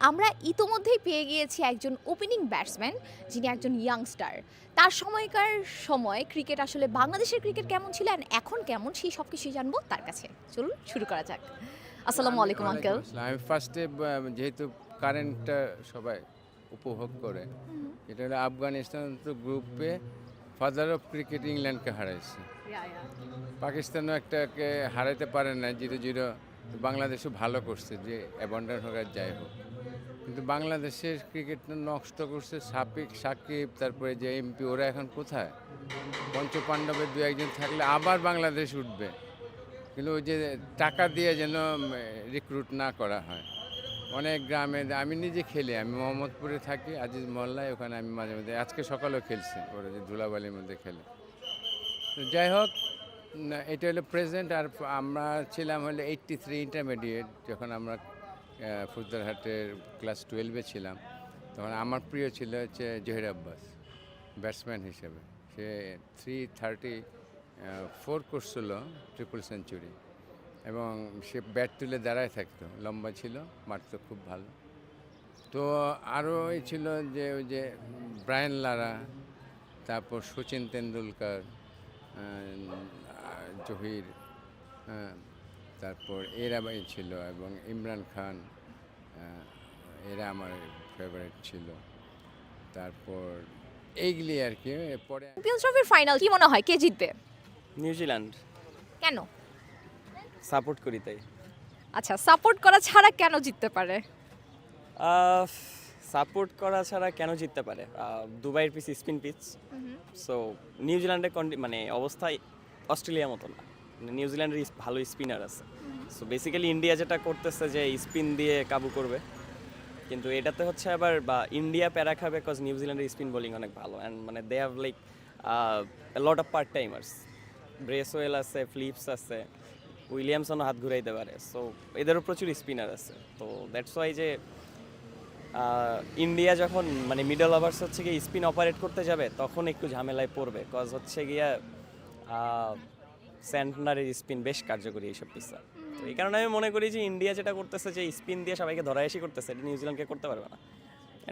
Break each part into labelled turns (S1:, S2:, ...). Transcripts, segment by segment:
S1: আমরা ইতোমধ্যেই পেয়ে গিয়েছি একজন ওপেনিং ব্যাটসম্যান যিনি একজন ইয়াংস্টার তার সময়কার সময় ক্রিকেট আসলে বাংলাদেশের ক্রিকেট কেমন ছিল and এখন কেমন সেই সব কিছুই জানব তার কাছে। চলুন শুরু করা যাক। আসসালামু আলাইকুম আঙ্কেল
S2: আমি ফার্স্টে যেহেতু কারেন্টটা সবাই উপভোগ করে এটা হলো আফগানিস্তান তো গ্রুপে ফাদার অফ ক্রিকেট ইংল্যান্ডকে হারাইছে। পাকিস্তানও একটাকে হারাইতে পারে না জিরো জিরো। বাংলাদেশও ভালো করছে যে অ্যাবন্ডার হোক আর যাই হোক। কিন্তু বাংলাদেশের ক্রিকেটটা নষ্ট করছে সাপিক সাকিব, তারপরে যে এমপি ওরা এখন কোথায়? পঞ্চ পাণ্ডবের দু একজন থাকলে আবার বাংলাদেশ উঠবে। কিন্তু ওই যে টাকা দিয়ে যেন রিক্রুট না করা হয়। অনেক গ্রামে আমি নিজে খেলি, আমি মোহাম্মদপুরে থাকি, আজিজ মহল্লায় ওখানে আমি মাঝে মাঝে আজকে সকালেও খেলছি, ওরা যে ধুলাবালির মধ্যে খেলে। যাই হোক এটা হলো প্রেজেন্ট আর আমরা ছিলাম হলো এইট্টি থ্রি ইন্টারমিডিয়েট যখন আমরা আহ, ফুলদারহাটের ক্লাস টুয়েলভে ছিলাম। তখন আমার প্রিয় ছিল হচ্ছে জহির আব্বাস ব্যাটসম্যান হিসেবে। সে থ্রি থার্টি ফোর করছিল ট্রিপল সেঞ্চুরি এবং সে ব্যাট তুলে দাঁড়ায় থাকতো লম্বা ছিল মারতো খুব ভালো। তো আরও এই ছিল যে ওই যে ব্রায়ান লারা তারপর সচিন তেন্ডুলকার জহির তারপর এরা এই ছিল এবং ইমরান খান এরা আমার ফেভারিট ছিল। তারপর এইগুলি আর কি পরে
S1: চ্যাম্পিয়ন্স ট্রফির ফাইনাল কি মনে হয়? কে জিতবে?
S3: নিউজিল্যান্ড।
S1: কেন?
S3: সাপোর্ট করি তাই।
S1: আচ্ছা সাপোর্ট করা ছাড়া কেন জিততে পারে?
S3: সাপোর্ট করা ছাড়া কেন জিততে পারে? দুবাইয়ের পিচ স্পিন পিচ। সো নিউজিল্যান্ডের কন্ডি মানে অবস্থায় অস্ট্রেলিয়ার মতো না। নিউজিল্যান্ডের ভালো স্পিনার আছে। সো বেসিক্যালি ইন্ডিয়া যেটা করতেছে যে স্পিন দিয়ে কাবু করবে। কিন্তু এটাতে হচ্ছে আবার বা ইন্ডিয়া প্যারা খাবে বিকজ নিউজিল্যান্ডের স্পিন বোলিং অনেক ভালো। অ্যান্ড মানে they have like lot of part timers Bracewell আছে ফ্লিপস আছে উইলিয়ামসনও হাত ঘুরাইতে পারে। সো এদেরও প্রচুর স্পিনার আছে। তো দ্যাটস ওয়াই যে ইন্ডিয়া যখন মানে মিডল ওভার্স হচ্ছে গিয়ে স্পিন অপারেট করতে যাবে, তখন একটু ঝামেলায় পড়বে। কজ হচ্ছে গিয়া স্যান্টনারের স্পিন বেশ কার্যকরী এইসব পিসা তো এই কারণে আমি মনে করি যে ইন্ডিয়া যেটা করতেছে যে স্পিন দিয়ে সবাইকে ধরাইসি করতেছে এটা নিউজিল্যান্ডকে করতে পারবে না।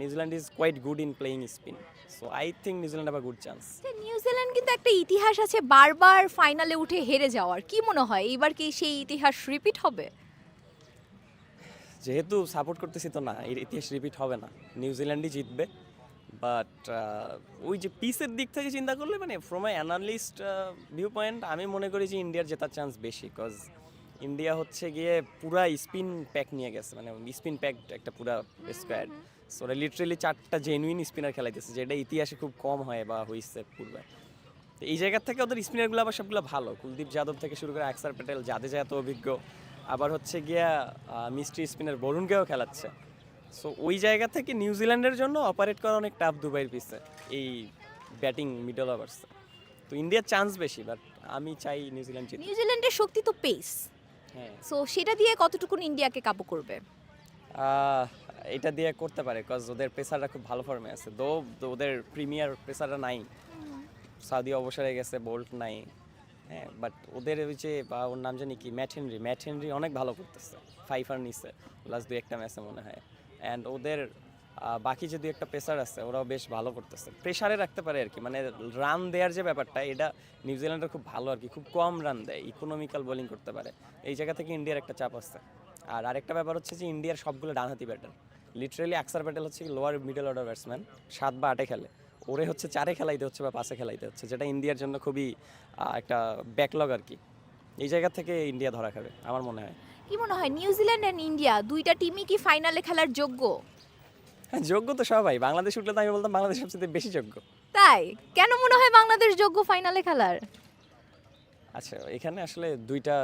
S3: New Zealand is quite good in playing spin so I think New Zealand have good chance
S1: New Zealand কিন্তু একটা ইতিহাস আছে বারবার ফাইনালে উঠে হেরে যাওয়ার। কি মনে হয় এইবার কি সেই ইতিহাস রিপিট হবে?
S3: যেহেতু সাপোর্ট করতেছি তো না এর ইতিহাস রিপিট হবে না। নিউজিল্যান্ডই জিতবে। বাট ওই যে পিসের দিক থেকে চিন্তা করলে মানে from I analyst view point আমি মনে করি যে ইন্ডিয়ার জেতার চান্স বেশি কজ ইন্ডিয়া হচ্ছে গিয়ে পুরা স্পিন প্যাক নিয়ে গেছে মানে স্পিন প্যাক একটা পুরা স্কোয়াড সো ওরা লিটারেলি চারটা জেনুইন স্পিনার খেলাইতেছে, যেটা ইতিহাসে খুব কম হয় বা হয়েছে পূর্বে। তো এই জায়গার থেকে ওদের স্পিনারগুলো আবার সবগুলো ভালো। কুলদীপ যাদব থেকে শুরু করে আকসার প্যাটেল, জাদেজা এত অভিজ্ঞ। আবার হচ্ছে গিয়া মিস্ট্রি স্পিনার বরুণকেও খেলাচ্ছে। সো ওই জায়গা থেকে নিউজিল্যান্ডের জন্য অপারেট করা অনেক টাফ দুবাইয়ের পিসে এই ব্যাটিং মিডল ওভার্সে তো ইন্ডিয়ার চান্স বেশি বাট আমি চাই নিউজিল্যান্ড জিত।
S1: নিউজিল্যান্ডের শক্তি তো পেস
S3: হ্যাঁ।
S1: সো সেটা দিয়ে কতটুকুন ইন্ডিয়াকে কাবু করবে?
S3: এটা দিয়ে করতে পারে কজ ওদের পেসাররা খুব ভালো ফর্মে আছে। দো ওদের প্রিমিয়ার পেসাররা নাই। সাউদি অবসরে গেছে বোল্ট নাই। হ্যাঁ বাট ওদের ওই যে বা ওর নাম জানি কি ম্যাট হেনরি ম্যাট হেনরি অনেক ভালো করতেছে। ফাইফার নিচ্ছে লাস্ট দু একটা ম্যাচে মনে হয়। অ্যান্ড ওদের বাকি যে দু একটা পেসার আছে, ওরাও বেশ ভালো করতেছে। প্রেসারে রাখতে পারে আর কি মানে রান দেওয়ার যে ব্যাপারটা, এটা নিউজিল্যান্ডের খুব ভালো আর কি, খুব কম রান দেয় ইকোনমিক্যাল বোলিং করতে পারে। এই জায়গা থেকে ইন্ডিয়ার একটা চাপ আসছে আর আরেকটা ব্যাপার হচ্ছে যে ইন্ডিয়ার সবগুলো ডানহাতি ব্যাটার লিটারেলি আকসার প্যাটেল হচ্ছে লোয়ার মিডল অর্ডার ব্যাটসম্যান সাত বা আটে খেলে। ওরে হচ্ছে চারে খেলাইতে হচ্ছে বা পাঁচে খেলাইতে হচ্ছে, যেটা ইন্ডিয়ার জন্য খুবই একটা ব্যাকলগ আর কি। এই জায়গা থেকে ইন্ডিয়া ধরা খাবে আমার মনে হয়।
S1: কি মনে হয় নিউজিল্যান্ড অ্যান্ড ইন্ডিয়া দুইটা টিমই কি ফাইনালে খেলার যোগ্য?
S3: হ্যাঁ যোগ্য তো সবাই। বাংলাদেশ উঠলে তো আমি বলতাম বাংলাদেশ সবচেয়ে বেশি যোগ্য।
S1: তাই? কেন মনে হয় বাংলাদেশ যোগ্য ফাইনালে খেলার?
S3: আচ্ছা এখানে আসলে দুইটা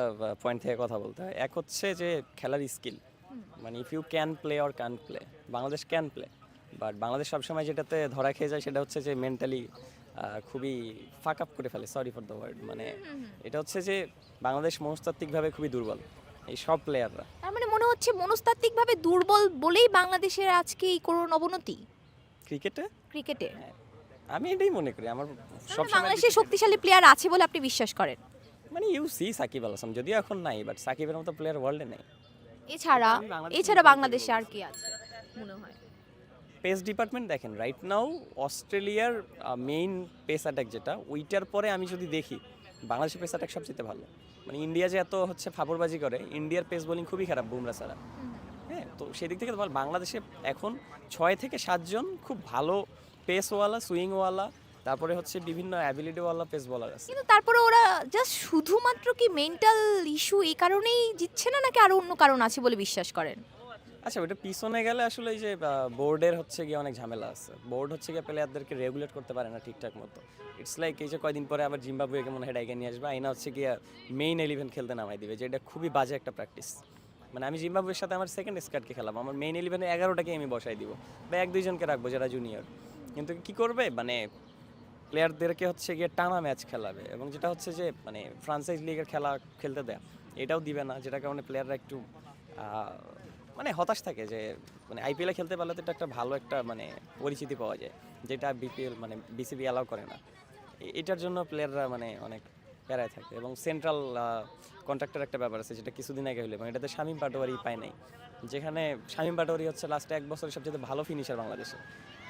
S3: পয়েন্ট থেকে কথা বলতে হয়। এক হচ্ছে যে খেলার স্কিল মানে if you can play or can play Bangladesh can play but Bangladesh সবসময় যেটাতে ধরা খেয়ে যায় সেটা হচ্ছে যে মেন্টালি খুবই ফাক আপ করে ফেলে সরি ফর দ্য ওয়ার্ড মানে এটা হচ্ছে যে বাংলাদেশ মনস্তাত্ত্বিকভাবে খুবই দুর্বল এই সব প্লেয়াররা
S1: তার মানে মনে হচ্ছে মনস্তাত্ত্বিকভাবে দুর্বল বলেই বাংলাদেশের আজকে এই করুণ অবনতি?
S3: ক্রিকেটে?
S1: ক্রিকেটে।
S3: আমি এটাই মনে করি আমার সব
S1: বাংলাদেশে শক্তিশালী প্লেয়ার আছে বলে আপনি বিশ্বাস করেন?
S3: মানে ইউ সি সাকিব আল হাসান যদিও এখন নাই বাট সাকিবের মতো প্লেয়ার ওয়ার্ল্ডে নেই।
S1: এছাড়া এছাড়া বাংলাদেশে আর কি আছে মনে হয়?
S3: পেস ডিপার্টমেন্ট দেখেন রাইট নাও অস্ট্রেলিয়ার মেইন পেস অ্যাটাক যেটা, ওইটার পরে আমি যদি দেখি, বাংলাদেশের পেস অ্যাটাক সবচেয়ে ভালো। মানে ইন্ডিয়া যে এত হচ্ছে ফাপড়বাজি করে ইন্ডিয়ার পেস বোলিং খুবই খারাপ বুমরা ছাড়া। হ্যাঁ তো সেদিক থেকে তোমার বাংলাদেশে এখন ছয় থেকে সাতজন খুব ভালো পেসওয়ালা সুইংওয়ালা তারপরে হচ্ছে বিভিন্ন অ্যাবিলিটিওয়ালা পেস বলার আছে।
S1: কিন্তু তারপরে ওরা জাস্ট শুধুমাত্র কি মেন্টাল ইস্যু এই কারণেই জিতছে না, নাকি আরও অন্য কারণ আছে বলে বিশ্বাস করেন?
S3: আচ্ছা ওটা পিছনে গেলে আসলে এই যে বোর্ডের হচ্ছে গিয়ে অনেক ঝামেলা আছে। বোর্ড হচ্ছে গিয়ে প্লেয়ারদেরকে রেগুলেট করতে পারে না ঠিকঠাক মতো। ইটস লাইক এই যে কয়দিন পরে আবার জিম্বাবুয়েকে মনে হয় ডাইকে নিয়ে আসবে, আইনা হচ্ছে গিয়ে মেইন ইলেভেন খেলতে নামাই দিবে যেটা খুবই বাজে একটা প্র্যাকটিস মানে আমি জিম্বাবুয়ের সাথে আমার সেকেন্ড স্কার্টকে খেলাম আমার মেইন ইলেভেনে এগারোটাকে আমি বসাই দিব, বা এক দুইজনকে রাখব যারা জুনিয়র কিন্তু কি করবে? মানে প্লেয়ারদেরকে হচ্ছে গিয়ে টানা ম্যাচ খেলাবে, এবং যেটা হচ্ছে যে মানে ফ্রান্সাইজ লিগের খেলা খেলতে দেয়, এটাও দিবে না যেটা কারণে প্লেয়াররা একটু মানে হতাশ থাকে যে মানে আইপিএলে খেলতে পারলে তো এটা একটা ভালো একটা মানে পরিচিতি পাওয়া যায়, যেটা বিপিএল মানে বিসিবি অ্যালাউ করে না। এটার জন্য প্লেয়াররা মানে অনেক প্যারায় থাকে এবং সেন্ট্রাল কন্ট্রাক্টের একটা ব্যাপার আছে যেটা কিছুদিন আগে হলো এবং এটাতে শামীম পাটোয়ারি পায় নাই। যেখানে শামীম পাটোয়ারি হচ্ছে লাস্টে এক বছরের সবচেয়ে ভালো ফিনিশার বাংলাদেশে।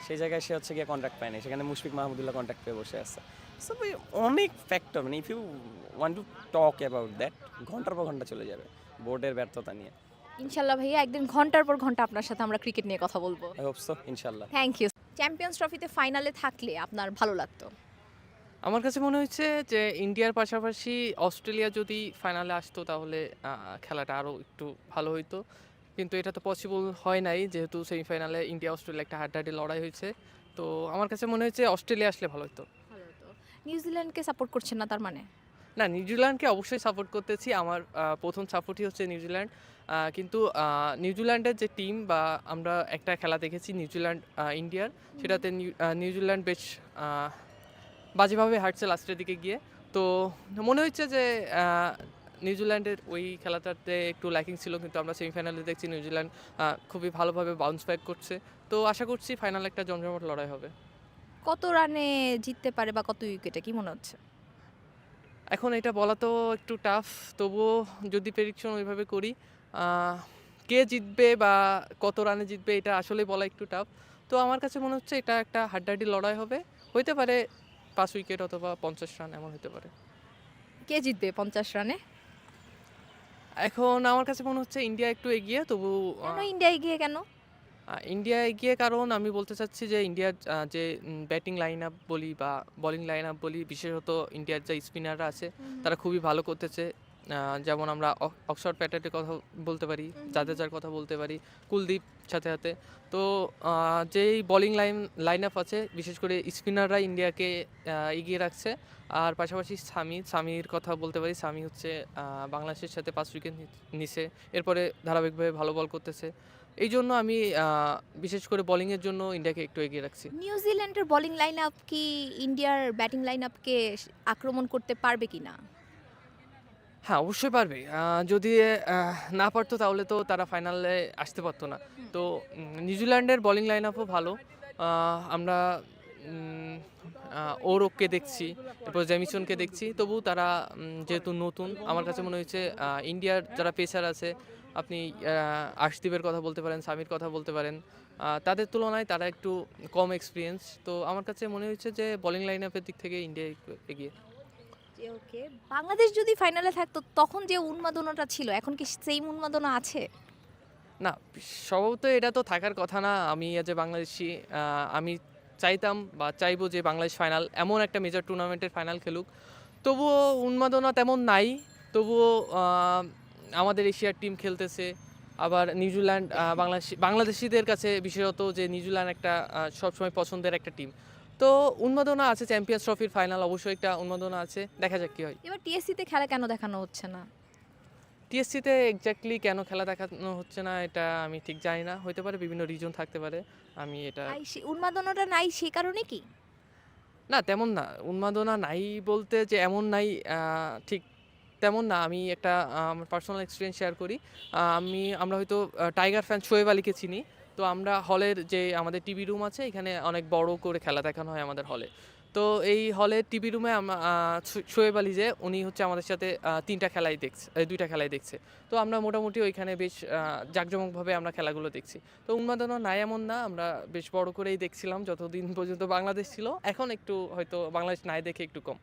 S3: সেই জায়গায় সে হচ্ছে গিয়ে কন্ট্রাক্ট পায় নাই, সেখানে মুশফিক মাহমুদুল্লাহ কন্ট্রাক্ট পেয়ে বসে আছে। সো অনেক ফ্যাক্টর মানে if you want to talk about that ঘণ্টার পর ঘণ্টা চলে যাবে বোর্ডের ব্যর্থতা নিয়ে।
S1: ইনশাল্লাহ ভাইয়া একদিন ঘণ্টার পর ঘণ্টা আপনার সাথে আমরা ক্রিকেট নিয়ে কথা বলব।
S3: আই হোপ সো ইনশাল্লাহ
S1: থ্যাংক ইউ চ্যাম্পিয়ন্স ট্রফিতে ফাইনালে থাকলে আপনার ভালো লাগতো?
S4: আমার কাছে মনে হচ্ছে যে ইন্ডিয়ার পাশাপাশি অস্ট্রেলিয়া যদি ফাইনালে আসতো তাহলে খেলাটা আরও একটু ভালো হইতো। কিন্তু এটা তো পসিবল হয় নাই যেহেতু সেমিফাইনালে ইন্ডিয়া অস্ট্রেলিয়া একটা হাড্ডাহাড্ডি লড়াই হয়েছে। তো আমার কাছে মনে হচ্ছে অস্ট্রেলিয়া আসলে ভালো হতো।
S1: নিউজিল্যান্ডকে সাপোর্ট করছেন না তার মানে?
S4: না নিউজিল্যান্ডকে অবশ্যই সাপোর্ট করতেছি। আমার প্রথম সাপোর্টই হচ্ছে নিউজিল্যান্ড কিন্তু নিউজিল্যান্ডের যে টিম বা আমরা একটা খেলা দেখেছি নিউজিল্যান্ড ইন্ডিয়ার সেটাতে নিউ- নিউজিল্যান্ড বেশ বাজেভাবে হাঁটছে লাস্টের দিকে গিয়ে। তো মনে হচ্ছে যে নিউজিল্যান্ডের ওই খেলাটাতে একটু ল্যাকিং ছিল কিন্তু আমরা সেমিফাইনালে দেখছি নিউজিল্যান্ড খুবই ভালোভাবে বাউন্স ব্যাক করছে। তো আশা করছি ফাইনাল একটা জমজমাট লড়াই হবে।
S1: কত রানে জিততে পারে বা কত উইকেটে কি মনে হচ্ছে?
S4: এখন এটা বলা তো একটু টাফ তবুও যদি প্রেডিকশন ওইভাবে করি কে জিতবে বা কত রানে জিতবে এটা আসলে বলা একটু টাফ তো আমার কাছে মনে হচ্ছে এটা একটা হাড্ডাহাড্ডি লড়াই হবে। হইতে পারে পাঁচ উইকেট অথবা পঞ্চাশ রান এমন হতে পারে।
S1: কে জিতবে পঞ্চাশ রানে?
S4: এখন আমার কাছে মনে হচ্ছে ইন্ডিয়া একটু এগিয়ে তবু আহ,
S1: কেন ইন্ডিয়ায় গিয়ে কেন?
S4: ইন্ডিয়া এগিয়ে কারণ আমি বলতে চাচ্ছি যে ইন্ডিয়ার যে ব্যাটিং লাইন আপ বলি বা বোলিং লাইন আপ বলি বিশেষত ইন্ডিয়ার যে স্পিনাররা আছে তারা খুবই ভালো করতেছে। যেমন আমরা অক- অক্সফোর্ড প্যাটেটের কথা বলতে পারি জাদেজার কথা বলতে পারি কুলদীপ সাথে সাথে। তো যেই বোলিং লাইন লাইন আপ আছে বিশেষ করে স্পিনাররা ইন্ডিয়াকে এগিয়ে রাখছে। আর পাশাপাশি সামি সামির কথা বলতে পারি সামি হচ্ছে বাংলাদেশের সাথে পাঁচ উইকেট নিছে। এরপরে ধারাবাহিকভাবে ভালো বল করতেছে। এই জন্য আমি বিশেষ করে বোলিংয়ের জন্য ইন্ডিয়াকে একটু এগিয়ে রাখছি।
S1: নিউজিল্যান্ডের বোলিং লাইন আপ কি ইন্ডিয়ার ব্যাটিং লাইন আপকে আক্রমণ করতে পারবে কি না
S4: হ্যাঁ অবশ্যই পারবে। যদি না পারতো তাহলে তো তারা ফাইনালে আসতে পারতো না। তো নিউজিল্যান্ডের বোলিং লাইন আপও ভালো। আমরা ওরককে দেখছি তারপর জ্যামিসনকে দেখছি। তবু তারা যেহেতু নতুন আমার কাছে মনে হয়েছে ইন্ডিয়ার যারা পেসার আছে আপনি আশদীপের কথা বলতে পারেন সামির কথা বলতে পারেন তাদের তুলনায় তারা একটু কম এক্সপিরিয়েন্স তো আমার কাছে মনে হয়েছে যে বোলিং লাইন আপের দিক থেকে ইন্ডিয়া এগিয়ে।
S1: ওকে, বাংলাদেশ যদি ফাইনালে থাকতো, তখন যে উন্মাদনাটা ছিল, এখন কি সেই উন্মাদনা আছে?
S4: না, স্বভাবত এটা তো থাকার কথা না। আমি এজ এ বাংলাদেশি আমি চাইতাম বা চাইব যে বাংলাদেশ ফাইনাল এমন একটা মেজর টুর্নামেন্টের ফাইনাল খেলুক। তবুও উন্মাদনা তেমন নাই। তবুও আমাদের এশিয়ার টিম খেলতেছে। আবার নিউজিল্যান্ড বাংলাদেশ, বাংলাদেশিদের কাছে বিশেষত যে নিউজিল্যান্ড একটা সবসময় পছন্দের একটা টিম তো উন্মাদনা আছে চ্যাম্পিয়ন্স ট্রফির ফাইনাল অবশ্যই একটা উন্মাদনা আছে। দেখা যাক কী হয়।
S1: এবার টিএসসিতে খেলা কেন দেখানো হচ্ছে না?
S4: টিএসসিতে এক্স্যাক্টলি কেন খেলা দেখানো হচ্ছে না এটা আমি ঠিক জানি না। হতে পারে বিভিন্ন রিজন থাকতে পারে আমি এটা
S1: উন্মাদনাটা নাই সেই কারণে কি?
S4: না তেমন না। উন্মাদনা নাই বলতে যে এমন নাই ঠিক তেমন না। আমি একটা আমার পার্সোনাল এক্সপিরিয়েন্স শেয়ার করি। আমি আমরা হয়তো টাইগার ফ্যান শোয়েব আলীকে চিনি। তো আমরা হলের যে আমাদের টিভি রুম আছে, এখানে অনেক বড় করে খেলা দেখানো হয় আমাদের হলে। তো এই হলে টিভি রুমে শোয়েব আলী যে, উনি হচ্ছে আমাদের সাথে তিনটা খেলাই দেখছে দুইটা খেলাই দেখছে। তো আমরা মোটামুটি ওইখানে বেশ জাঁকজমকভাবে আমরা খেলাগুলো দেখছি। তো উন্মাদনা নাই এমন না, আমরা বেশ বড় করেই দেখছিলাম, যতদিন পর্যন্ত বাংলাদেশ ছিল। এখন একটু হয়তো বাংলাদেশ নাই দেখে একটু কম।